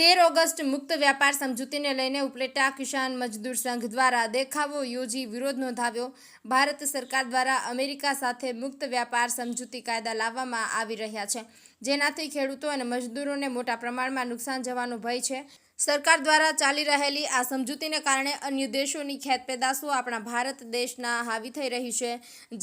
તેર ઓગસ્ટ મુક્ત વ્યાપાર સમજૂતીને લઈને ઉપલેટા કિસાન મજદૂર સંઘ દ્વારા દેખાવો યોજી વિરોધ નોંધાવ્યો. ભારત સરકાર દ્વારા અમેરિકા સાથે મુક્ત વ્યાપાર સમજૂતી કાયદા લાવવામાં આવી રહ્યા છે. જેનાથી ખેડૂતો અને મજદૂરોને મોટા પ્રમાણમાં નુકસાન જવાનો ભય છે. સરકાર દ્વારા ચાલી રહેલી આ સમજૂતીને કારણે અન્ય દેશોની ખેત પેદાશો આપણા ભારત દેશના હાવી થઈ રહી છે.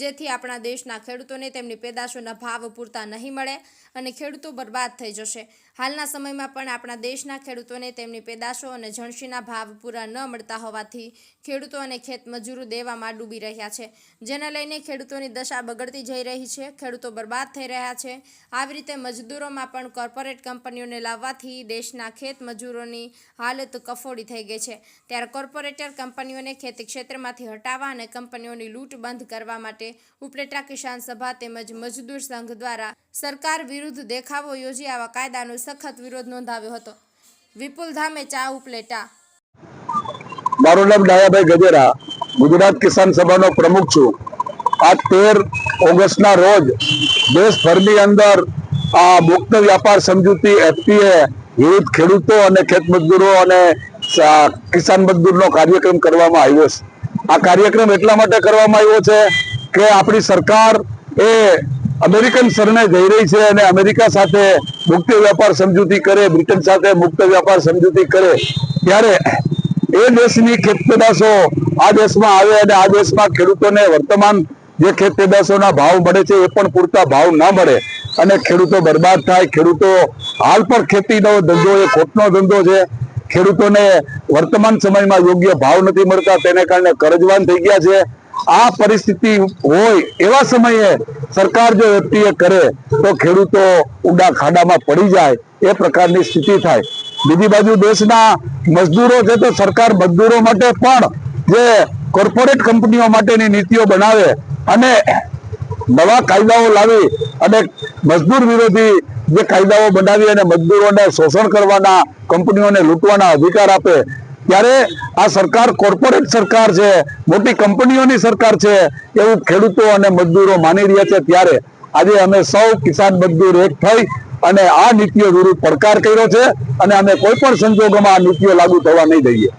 જેથી આપણા દેશના ખેડૂતોને તેમની પેદાશોના ભાવ પૂરતા નહીં મળે અને ખેડૂતો બરબાદ થઈ જશે. હાલના સમયમાં પણ આપણા દેશના ખેડૂતોને તેમની પેદાશો અને જણસીના ભાવ પૂરા ન મળતા હોવાથી ખેડૂતો અને ખેતમજૂરો દેવામાં ડૂબી રહ્યા છે. જેને લઈને ખેડૂતોની દશા બગડતી જઈ રહી છે. ખેડૂતો બરબાદ થઈ રહ્યા છે. આવી રીતે મજદૂરોમાં પણ કોર્પોરેટ કંપનીઓને લાવવાથી દેશના ખેત મજૂરોની હાલત કફોડી થઈ ગઈ છે. ત્યારે કોર્પોરેટર કંપનીઓને ખેતી ક્ષેત્રમાંથી હટાવવા અને કંપનીઓની લૂંટ બંધ કરવા માટે ઉપલેટા કિસાન સભા તેમજ મજદૂર સંઘ દ્વારા સરકાર વિરુદ્ધ દેખાવો યોજી આવા કાયદાનો સખત વિરોધ નોંધાવ્યો હતો. વિપુલ ધામે ચા ઉપલેટા મારું નામ ડાયાભાઈ ગજેરા. ગુજરાત કિસાન સભાનો પ્રમુખ છું. આ તેર ઓગસ્ટના રોજ દેશભરની અંદર આ મુક્ત વ્યાપાર સમજૂતી એફટીએ વિરુદ્ધ ખેડૂતો અને ખેત મજદૂરો અને કિસાન મજદૂરનો કાર્યક્રમ કરવામાં આવ્યો છે. આ કાર્યક્રમ એટલા માટે કરવામાં આવ્યો છે કે આપણી સરકાર એ અમેરિકન સરને જઈ રહી છે અને અમેરિકા સાથે મુક્ત વ્યાપાર સમજૂતી કરે, બ્રિટન સાથે મુક્ત વ્યાપાર સમજૂતી કરે. ત્યારે એ દેશની ખેત પેદાશો આ દેશમાં આવે અને આ દેશમાં ખેડૂતોને વર્તમાન જે ખેત પેદાશોના ભાવ મળે છે એ પણ પૂરતા ભાવ ના મળે અને ખેડૂતો બરબાદ થાય, ખેડૂતો હાલ પણ ખેતીનો ધંધો એ ખોટનો ધંધો છે. ખેડૂતોને વર્તમાન સમયમાં યોગ્ય ભાવ નથી મળતા, તેને કારણે કરજવાન થઈ ગયા છે. આ પરિસ્થિતિ હોય એવા સમયે સરકાર જો એફટીએ કરે, તો ખેડૂતો ઊંડા ખાડામાં પડી જાય, એ પ્રકારની સ્થિતિ થાય. બીજી બાજુ દેશના મજદૂરો છે તો સરકાર મજદૂરો માટે પણ જે કોર્પોરેટ કંપનીઓ માટેની નીતિઓ બનાવે અને નવા કાયદાઓ લાવી અને મજદૂર વિરોધી જે કાયદાઓ બનાવી અને મજદૂરોને શોષણ કરવાના, કંપનીઓને લૂંટવાના અધિકાર આપે, ત્યારે આ સરકાર કોર્પોરેટ સરકાર છે, મોટી કંપનીઓની સરકાર છે, એવું ખેડૂતો અને મજદૂરો માની રહ્યા છે ત્યારે આજે અમે સૌ કિસાન મજદૂર એક થઈ અને આ નીતિઓ વિરુદ્ધ પડકાર કર્યો છે અને અમે કોઈ પણ સંજોગોમાં આ નીતિઓ લાગુ થવા નહીં દઈએ.